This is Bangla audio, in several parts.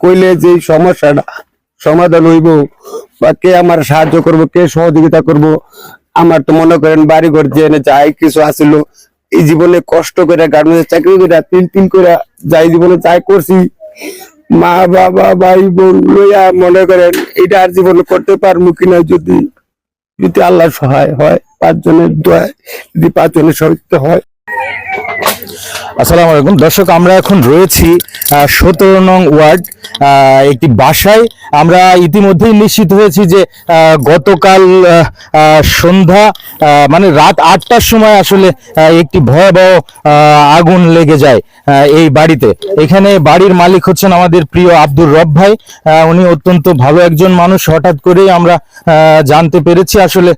কইলে যে সমস্যাটা সমাধান হইব বা কে আমার সাহায্য করব, কে সহযোগিতা করব, আমার তো মনে করেন বাড়ি ঘর যে যাই কিছু আসিল, এই জীবনে কষ্ট করে গার্মেন্টস চাকরি করে তিন তিন করে যাই জীবনে যাই করছি, মা, বাবা, ভাই, বোন লইয়া মনে করেন এটা আর জীবনে করতে পারব কিনা যদি যদি আল্লাহ সহায় হয়, পাঁচজনের দোয়া যদি পাঁচজনের সহযোগিতা হয়। আসসালামু আলাইকুম। দর্শক, আমরা এখন রয়েছি সতেরো নং ওয়ার্ড একটি বাসায়। আমরা ইতিমধ্যেই নিশ্চিত হয়েছি যে গতকাল সন্ধ্যা মানে রাত আটটার সময় আসলে একটি ভয়াবহ আগুন লেগে যায় এই বাড়িতে। এখানে বাড়ির মালিক হচ্ছেন আমাদের প্রিয় আব্দুর রব ভাই। উনি অত্যন্ত ভালো একজন মানুষ। হঠাৎ করেই আমরা জানতে পেরেছি আসলে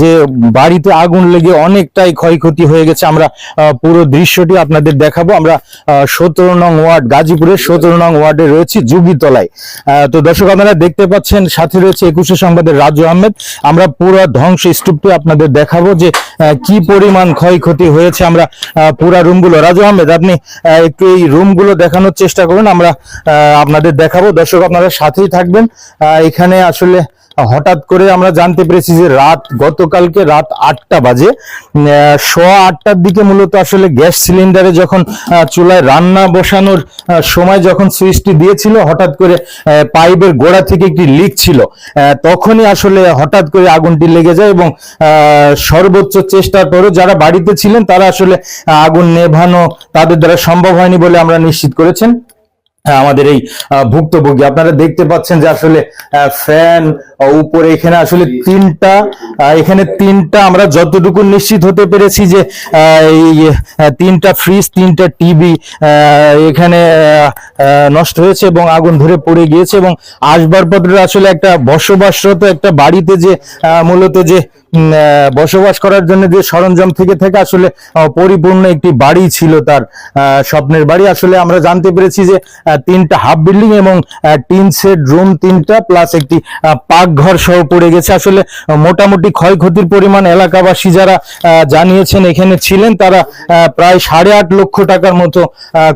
যে বাড়িতে আগুন লেগে অনেকটাই ক্ষয়ক্ষতি হয়ে গেছে। আমরা পুরো দৃশ্যটি আপনাদের দেখাবো। আমরা সতেরো নং ওয়ার্ড গাজীপুরের সতেরো নং ওয়ার্ডে রয়েছি যুগিতলায়। তো দর্শক, আপনারা দেখতে পাচ্ছেন, সাথে রয়েছে একুশে সংবাদের রাজু আহমেদ। আমরা পুরো ধ্বংস স্তূপটি আপনাদের দেখাবো যে কি পরিমাণ ক্ষয়ক্ষতি হয়েছে আমরা পুরা রুমগুলো। রাজু আহমেদ, আপনি একটু এই রুমগুলো দেখানোর চেষ্টা করুন, আমরা আপনাদের দেখাবো। দর্শক, আপনারা সাথেই থাকবেন। এখানে আসলে হঠাৎ করে আমরা জানতে পেরেছি যে রাত গতকালকে রাত আটটা বাজে। সোয়া আটটার দিকে মূলত আসলে গ্যাস সিলিন্ডারে যখন চুলায় রান্না বসানোর সময় যখন সুইচটি দিয়েছিল, হঠাৎ করে পাইপের গোড়া থেকে একটি লিক ছিল তখনই আসলে হঠাৎ করে আগুনটি লেগে যায় এবং সর্বোচ্চ চেষ্টার পরেও যারা বাড়িতে ছিলেন, তারা আসলে আগুন নেভানো তাদের দ্বারা সম্ভব হয়নি বলে আমরা নিশ্চিত করেছেন। আমাদের এই ভুক্তভোগী, আপনারা দেখতে পাচ্ছেন যে আসলে ফ্যান উপরে এখানে আসলে তিনটা এখানে তিনটা আমরা যতটুকু নিশ্চিত হতে পেরেছি যে তিনটা ফ্রিজ তিনটা টিভি এখানে নষ্ট হয়েছে এবং আগুন ধরে পড়ে গিয়েছে এবং আসবাবপত্র আসলে একটা বসবাসরত একটা বাড়িতে যে মূলত যে বসবাস করার জন্য যে সরঞ্জাম থেকে থেকে আসলে পরিপূর্ণ একটি বাড়ি ছিল তার স্বপ্নের বাড়ি। আসলে আমরা জানতে পেরেছি যে তিনটা হাফ বিল্ডিং এবং টিন সেট রুম তিনটা প্লাস একটি আহ, পাকঘর সহ পড়ে গেছে। আসলে মোটামুটি ক্ষয়ক্ষতির পরিমাণ এলাকাবাসী যারা জানিয়েছেন এখানে ছিলেন, তারা প্রায় সাড়ে আট লক্ষ টাকার মতো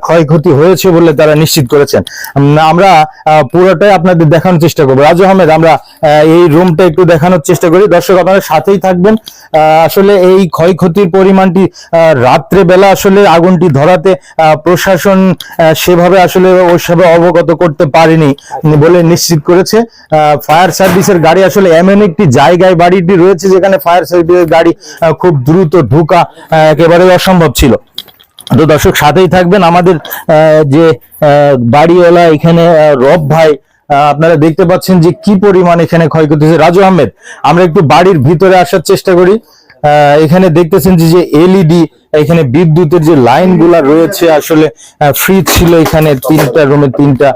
ক্ষয়ক্ষতি হয়েছে বলে তারা নিশ্চিত করেছেন। আমরা পুরোটাই আপনাদের দেখানোর চেষ্টা করব। রাজু আহমেদ, আমরা এই রুমটা একটু দেখানোর চেষ্টা করি। দর্শক, আপনারা সাথেই থাকবেন। আসলে এই ক্ষয়ক্ষতির পরিমাণটি রাত্রে বেলা আসলে আগুনটি ধরাতে প্রশাসন সেভাবে আসলে ওইভাবে অবগত করতে পারেনি বলে নিশ্চিত করেছে। ফায়ার সার্ভিসের গাড়ি আসলে এমন একটি জায়গায় বাড়িটি রয়েছে যেখানে ফায়ার সার্ভিসের গাড়ি খুব দ্রুত ঢুকা একেবারে অসম্ভব ছিল। তো দর্শক সাথেই থাকবেন আমাদের যে বাড়িওয়ালা এখানে রব ভাই আপনারা দেখতে পাচ্ছেন যে কি পরিমাণ এখানে ক্ষয়ক্ষতি হয়েছে। রাজু আহমেদ, আমরা একটু বাড়ির ভিতরে আসার চেষ্টা করি। এখানে দেখতেছেন যে এলইডি, এখানে বিদ্যুতের যে লাইনগুলা রয়েছে, আসলে ফ্রিজ ছিল এখানে তিনটা রুমে তিনটা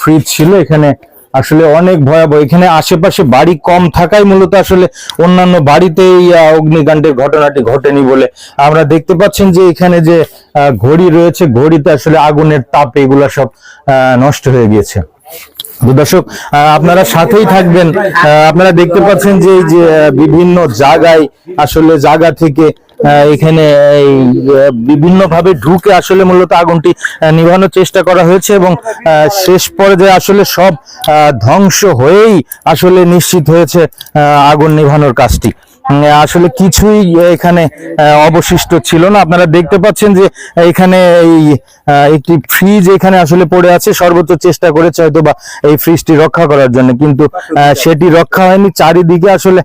ফ্রিজ ছিল এখানে। আসলে অনেক ভয়াবহ। এখানে আশেপাশে বাড়ি কম থাকায় মূলত আসলে অন্যান্য বাড়িতে এই আহ, অগ্নিকাণ্ডের ঘটনাটি ঘটেনি বলে আমরা দেখতে পাচ্ছেন যে এখানে যে ঘড়ি রয়েছে ঘড়িতে আসলে আগুনের তাপ এগুলা সব নষ্ট হয়ে গিয়েছে। দর্শক আপনারা সাথেই থাকবেন। আপনারা দেখতে পাচ্ছেন যে এই যে আহ, বিভিন্ন জায়গায় আসলে জায়গা থেকে এখানে এই বিভিন্নভাবে ঢুকে আসলে মূলত আগুনটি নিভানোর চেষ্টা করা হয়েছে এবং শেষ পর্যায়ে আসলে সব ধ্বংস হয়েই আসলে নিশ্চিত হয়েছে আগুন নিভানোর কাজটি। আসলে কিছুই এখানে অবশিষ্ট ছিল না। আপনারা দেখতে পাচ্ছেন যে এখানে এই একটি ফ্রিজ এখানে আসলে পড়ে আছে। সর্বোচ্চ চেষ্টা করেছে হয়তো বা এই ফ্রিজটি রক্ষা করার জন্য। কিন্তু সেটি রক্ষা হয়নি। চারিদিকে আসলে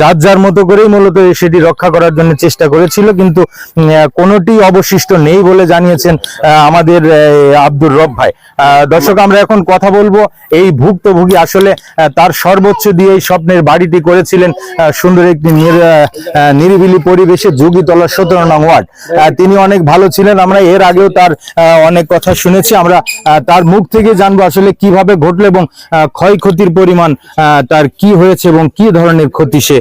যার যার মতো করেই মূলত সেটি রক্ষা করার জন্য চেষ্টা করেছিল। কিন্তু কোনোটি অবশিষ্ট নেই বলে জানিয়েছেন আমাদের আব্দুর রব ভাই। দর্শক, আমরা এখন কথা বলব এই ভুক্তভোগী। আসলে তার সর্বোচ্চ দিয়ে এই স্বপ্নের বাড়িটি করেছিলেন সুন্দর একটি নিরিবিলি পরিবেশে যোগীতলা সতেরো নং ওয়ার্ড। তিনি অনেক ভালো ছিলেন আমরা এর আগেও তার অনেক কথা শুনেছি। আমরা তার মুখ থেকে জানব আসলে কীভাবে ঘটলো এবং ক্ষয়ক্ষতির পরিমাণ তার কি হয়েছে এবং কি ধরনের ক্ষতি সে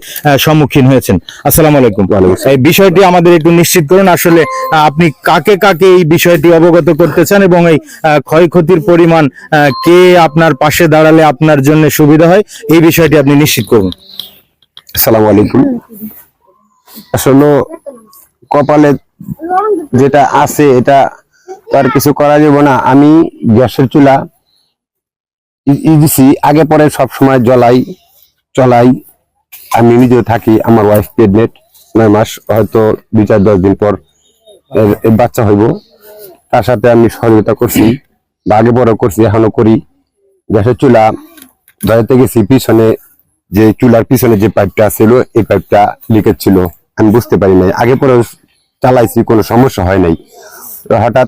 সম্মুখীন হয়েছেন। আসসালাম আলাইকুম। এই বিষয়টি আমাদের একটু নিশ্চিত করুন আসলে আপনি কাকে কাকে এই বিষয়টি অবগত করতে চান এবং এই ক্ষয়ক্ষতির পরিমাণ কে আপনার পাশে দাঁড়ালে আপনার জন্য সুবিধা হয় এই বিষয়টি আপনি নিশ্চিত করুন। আসসালামু আলাইকুম। আসলে কপালে যেটা আছে, এটা তো আর কিছু করা যাবে না। আমি গ্যাসের চুলা ই- ই দিছি, আগে পরে সব সময় জ্বলাই, চলাই। আমি নিজেও থাকি, আমার ওয়াইফ প্রেগনেন্ট নয় মাস, হয়তো দুই চার দশ দিন পর বাচ্চা হইব। তার সাথে আমি সহযোগিতা করছি, বা আগে পরে করছি, এখনও করি। গ্যাসের চুলা ধরাতে গেছি, পিছনে যে চুলার পিছনে যে পাইপটা ছিল, এই পাইপটা লিকেজ ছিল। আমি বুঝতে পারি নাই। আগে পরে চালাইছি, কোনো সমস্যা হয় নাই। হঠাৎ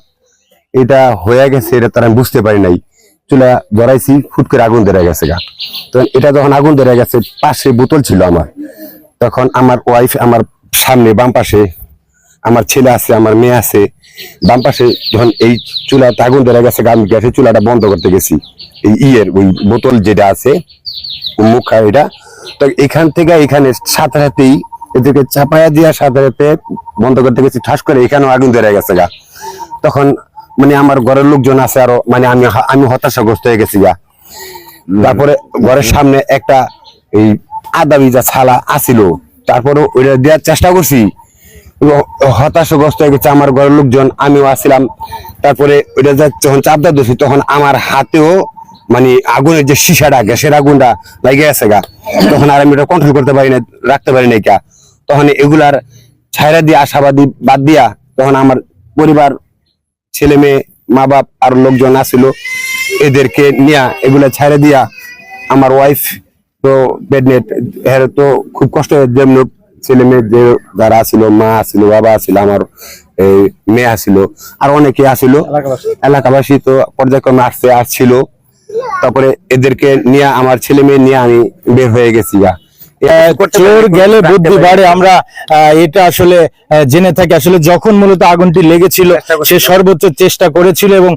এটা হয়ে গেছে, এটা তার আমি বুঝতে পারি নাই। চুলা ধরাইছি ফুট করে আগুন ধরে গেছে গা। তো এটা যখন আগুন ধরে গেছে, পাশে বোতল ছিল আমার। তখন আমার ওয়াইফ আমার সামনে বাম পাশে আমার ছেলে আছে আমার মেয়ে আছে। বাম পাশে যখন এই চুলাতে আগুন ধরে গেছে আমি গ্যাসের চুলাটা বন্ধ করতে গেছি। এই ইয়ের ওই বোতল যেটা আছে মুখ এটা। তো এখান থেকে এখানে সাথে সাথেই এদেরকে চাপায়া দেওয়ার সাথে সাথে বন্ধ করতে গেছি ঠাস করে এখানেও আগুন ধরে গেছে গা। তখন মানে আমার ঘরের লোকজন আছে আরও মানে আমি আমি হতাশাগ্রস্ত হয়ে গেছি গা। তারপরে ঘরের সামনে একটা এই আদা ভিজা ছালা আসিল তারপরে ওইটা দেওয়ার চেষ্টা করছি হতাশাগ্রস্ত হয়ে গেছে আমার ঘরের লোকজন, আমিও আসছিলাম তারপরে ওইটা যখন চাপদা দিছি তখন আমার হাতেও মানে আগুনের যে শিশাটা গ্যাসের আগুনটা লাগে গেছে গা। তখন আর আমি এটা কন্ট্রোল করতে পারি না, রাখতে পারি না কা তখন এগুলার ছায়রা দিয়ে, আশাবাদী বাদ দিয়া তখন আমার পরিবার, ছেলে মেয়ে, মা বাপ আর লোকজন আসিল। এদেরকে নিয়া এগুলা ছাইড়ে দিয়া আমার ওয়াইফ তো বেডনেট এর তো খুব কষ্ট যেমন ছেলে মেয়ে যে যারা আসিল মা আসিল বাবা আসিল আমার এই মেয়ে আসিল আর অনেকে আসিল এলাকাবাসী। তো পর্যায়ক্রমে আসছে আসছিল। তারপরে এদেরকে নিয়ে আমার ছেলে মেয়ে নিয়ে আমি বের হয়ে গেছি গা। চোর গেলে বুদ্ধি বাড়ে আমরা এটা আসলে জেনে থাকি। আসলে যখন মূলত আগুনটি লেগেছিল সে সর্বোচ্চ চেষ্টা করেছিল এবং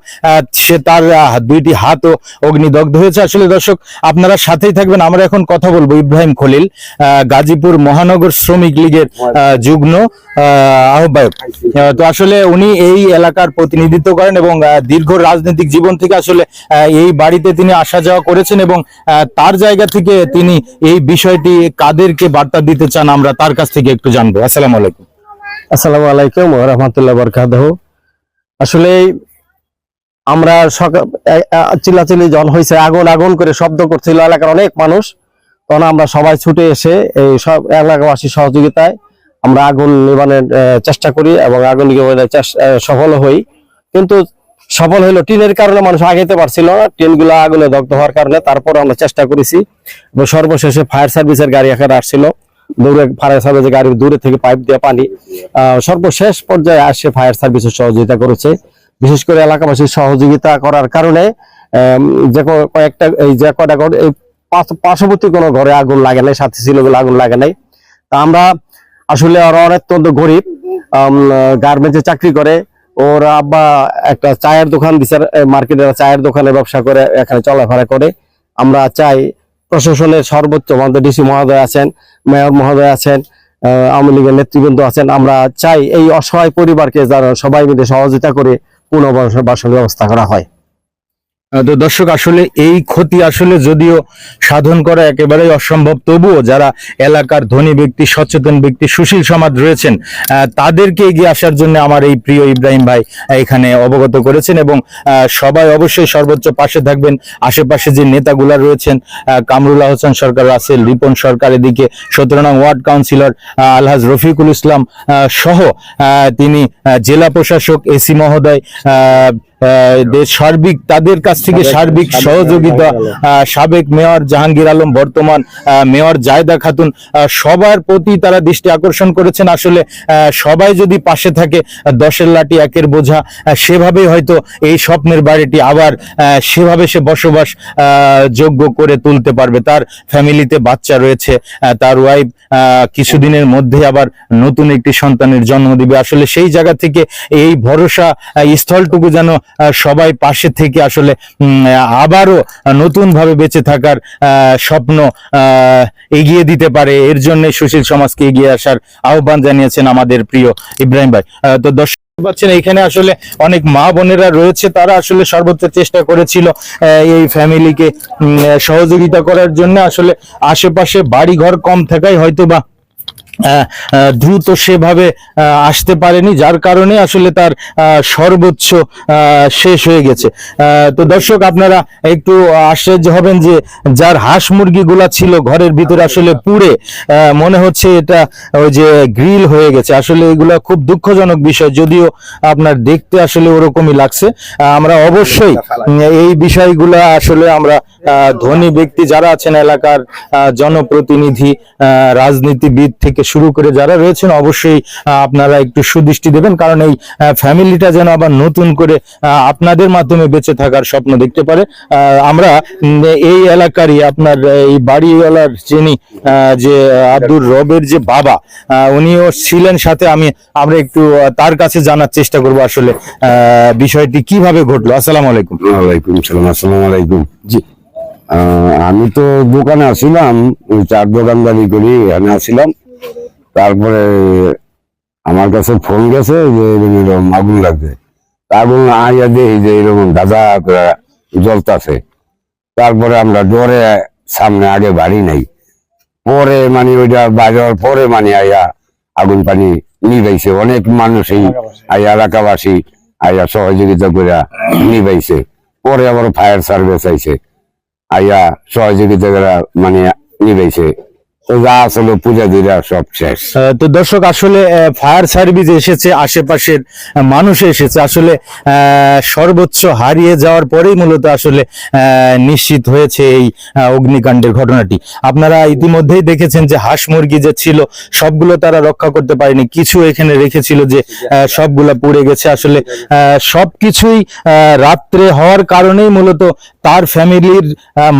সে তার দুইটি হাতও অগ্নিদগ্ধ হয়েছে। আসলে দর্শক আপনারা সাথেই থাকবেন। আমরা এখন কথা বলব ইব্রাহিম খলিল গাজীপুর মহানগর শ্রমিক লীগের যুগ্ম আহ, আহ্বায়ক। আহ, তো আসলে উনি এই এলাকার প্রতিনিধিত্ব করেন এবং দীর্ঘ রাজনৈতিক জীবন থেকে আসলে আহ, এই বাড়িতে তিনি আসা যাওয়া করেছেন এবং তার জায়গা থেকে তিনি এই বিষয়টি কাদেরকে বার্তা দিতে চান, আমরা তার কাছ থেকে একটু জানব। আসসালামু আলাইকুম। আসসালামু আলাইকুম রহমতুল্লাহ বরকাতহ। আসলে আমরা সকাল চিল্লাচিল্লি যখন হয়েছে আগুন আগুন করে শব্দ করছিল এলাকার অনেক মানুষ। তখন আমরা সবাই ছুটে এসে এই সব এলাকাবাসীর সহযোগিতায় আমরা আগুন নিবানের চেষ্টা করি এবং আগুন নিবানের সফল হই। কিন্তু সফল হইল। টিনের কারণে মানুষ আগাইতে পারছিল না। টিনগুলো আগুনে দগ্ধ হওয়ার কারণে তারপর আমরা চেষ্টা করেছি। এবং সর্বশেষে ফায়ার সার্ভিসের গাড়ি এখানে আসছিল। দূরে ফায়ার সার্ভিসের গাড়ি দূরে থেকে পাইপ দিয়ে পানি সর্বশেষ পর্যায়ে আসে ফায়ার সার্ভিসের সহযোগিতা করেছে। বিশেষ করে এলাকাবাসীর সহযোগিতা করার কারণে যে কয়েকটা, এই যে কয়টা ঘর, এই পার্শ্ববর্তী কোনো ঘরে আগুন লাগে নাই, সাথে ছিল আগুন লাগে নাই। তা আমরা আসলে ওরা অত্যন্ত গরিব গার্মেন্টসে চাকরি করে। ওর আব্বা একটা চায়ের দোকান দিছে মার্কেটের চায়ের দোকানে ব্যবসা করে, এখানে চলাফেরা করে। আমরা চাই প্রশাসনের সর্বোচ্চ, আমাদের ডিসি মহোদয় আছেন, মেয়র মহোদয় আছেন আওয়ামী লীগের নেতৃবৃন্দ আছেন। আমরা চাই এই অসহায় পরিবারকে যারা সবাই মিলে সহযোগিতা করে পুনর্বাসন ব্যবস্থা করা হয়। তো দর্শক, আসলে এই ক্ষতি আসলে যদিও সাধন করা একেবারেই অসম্ভব, তবুও যারা এলাকার ধনী ব্যক্তি, সচেতন ব্যক্তি, সুশীল সমাজ রয়েছেন তাদেরকে এগিয়ে আসার জন্য আমার এই প্রিয় ইব্রাহিম ভাই এখানে অবগত করেছেন এবং সবাই অবশ্যই সর্বোচ্চ পাশে থাকবেন। আশেপাশে যে নেতাগুলা রয়েছেন কামরুল কামরুল্লাহ হোসেন সরকার, রাসেল রিপন সরকার, এদিকে সতেরো ওয়ার্ড কাউন্সিলর আলহাজ রফিকুল ইসলাম সহ তিনি জেলা প্রশাসক, এসি মহোদয় সার্বিক তাদের কাছ থেকে সার্বিক সহযোগিতা সাবেক মেয়র জাহাঙ্গীর আলম বর্তমান মেয়র জায়দা খাতুন সবার প্রতি তারা দৃষ্টি আকর্ষণ করেছেন। আসলে সবাই যদি পাশে থাকে দশের লাঠি একের বোঝা সেভাবেই হয়তো এই স্বপ্নের বাড়িটি আবার সেভাবে সে বসবাস যোগ্য করে তুলতে পারবে। তার ফ্যামিলিতে বাচ্চা রয়েছে তার ওয়াইফ কিছুদিনের মধ্যে আবার নতুন একটি সন্তানের জন্ম দিবে। আসলে সেই জায়গা থেকে এই ভরসা স্থলটুকু যেন সবাই পাশে থেকে আসলে আবারও নতুন ভাবে বেঁচে থাকার স্বপ্ন এগিয়ে দিতে পারে। এর জন্য সুশীল সমাজকে এগিয়ে আসার আহ্বান জানিয়েছেন আমাদের প্রিয় ইব্রাহিম ভাই। তো দর্শক পাচ্ছেন, এখানে আসলে অনেক মা বোনেরা রয়েছে, তারা আসলে সর্বোচ্চ চেষ্টা করেছিল এই ফ্যামিলিকে সহযোগিতা করার জন্য। আসলে আশেপাশে বাড়ি ঘর কম থাকায় হয়তো বা দ্রুত সেভাবে আসতে পারেনি যার কারণে আসলে তার সর্বোচ্চ শেষ হয়ে গেছে। তো দর্শক আপনারা একটু আশ্চর্য হবেন যে যার হাঁস মুরগিগুলা ছিল ঘরের ভিতরে আসলে পুড়ে মনে হচ্ছে এটা ওই যে গ্রিল হয়ে গেছে। আসলে এগুলা খুব দুঃখজনক বিষয় যদিও আপনার দেখতে আসলে ওরকমই লাগছে। আমরা অবশ্যই এই বিষয়গুলা আসলে আমরা ধনী ব্যক্তি যারা আছেন এলাকার জনপ্রতিনিধি রাজনীতিবিদ থেকে শুরু করে যারা রয়েছেন অবশ্যই আপনারা একটু সুদৃষ্টি দেবেন। কারণ এই ফ্যামিলিটা যেন আবার নতুন করে আপনাদের মাধ্যমে বেঁচে থাকার স্বপ্ন দেখতে পারে। আমরা এই এলাকারই আপনার এই বাড়িওয়ালার যিনি যে আব্দুর রবের যে বাবা উনিও ছিলেন সাথে আমি আমরা একটু তার কাছে জানার চেষ্টা করব আসলে আহ, বিষয়টি কীভাবে ঘটলো। আসসালামু আলাইকুম। ওয়ালাইকুম সালাম আসসালামু আলাইকুম। জি। আমি তো দোকানে আসছিলাম ওই চার দোকানদারি করি এখানে আসছিলাম তারপরে আমার কাছে ফোন গেছে যে এরকম আগুন লাগছে। আগুন আইয়া দেখি যে এরকম দাদা জ্বলতাছে। তারপরে আমরা ডরে সামনে আগে বাড়ি নাই। পরে মানে ওইটা বাজার পরে মানে আইয়া আগুন পানি নিবাইছে। অনেক মানুষই আইয়া এলাকাবাসী আইয়া সহযোগিতা করে নিবাইছে। পরে আবার ফায়ার সার্ভিস আইছে। আইয়া সহযোগিতা করে মানে নিবাইছে। যা আসলে পূজা দিরা সব শেষ। তো দর্শক আসলে ফায়ার সার্ভিস এসেছে আশেপাশের মানুষ এসেছে। আসলে সর্বোচ্চ হারিয়ে যাওয়ার পরেই মূলত আসলে নিশ্চিত হয়েছে এই অগ্নিকাণ্ডের ঘটনাটি। আপনারা ইতিমধ্যেই দেখেছেন যে হাঁস মুরগি যে ছিল সবগুলো তারা রক্ষা করতে পারেনি। কিছু এখানে রেখেছিল যে সবগুলা পুড়ে গেছে। আসলে আহ, সবকিছুই আহ, রাত্রে হওয়ার কারণেই মূলত তার ফ্যামিলির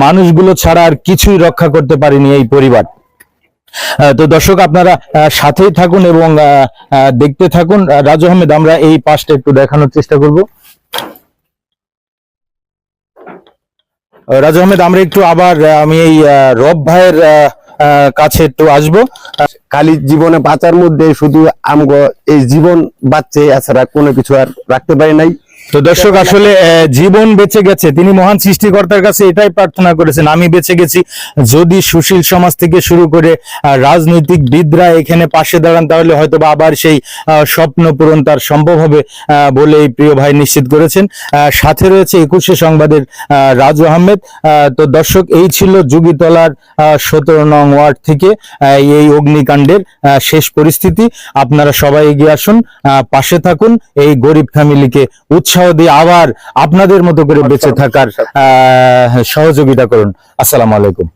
মানুষগুলো ছাড়া আর কিছুই রক্ষা করতে পারেনি এই পরিবার। তো দর্শক, আপনারা সাথেই থাকুন এবং দেখতে থাকুন। রাজু আহমেদ, আমরা এই পাশটা একটু দেখানোর চেষ্টা করব। রাজু আহমেদ, আমরা একটু আবার আমি এই রব ভাইয়ের কাছে একটু আসব। খালি জীবনে বাঁচার মধ্যে শুধু আমগো এই জীবন বাঁচছে, এছাড়া কোনো কিছু আর রাখতে পারি নাই। তো দর্শক আসলে জীবন বেঁচে গেছে তিনি মহান সৃষ্টিকর্তার কাছে এটাই প্রার্থনা করেছেন আমি বেঁচে গেছি। যদি সুশীল সমাজ থেকে শুরু করে রাজনৈতিক বিদরা এখানে পাশে দাঁড়ান তাহলে হয়তো আবার সেই স্বপ্ন পূরণ তার সম্ভব হবে বলে এই প্রিয় ভাই নিশ্চিত করেছেন। সাথে রয়েছে একুশে সংবাদের আহ, রাজু আহমেদ। আহ, তো দর্শক এই ছিল যুগিতলার সতেরো নং ওয়ার্ড থেকে এই অগ্নিকাণ্ডের শেষ পরিস্থিতি। আপনারা সবাই এগিয়ে আসুন আহ, পাশে থাকুন এই গরিব ফ্যামিলিকে উৎসাহ দিয়ে আবার আপনাদের মতো করে বেঁচে থাকার আহ, সহযোগিতা করুন। আসসালামু আলাইকুম।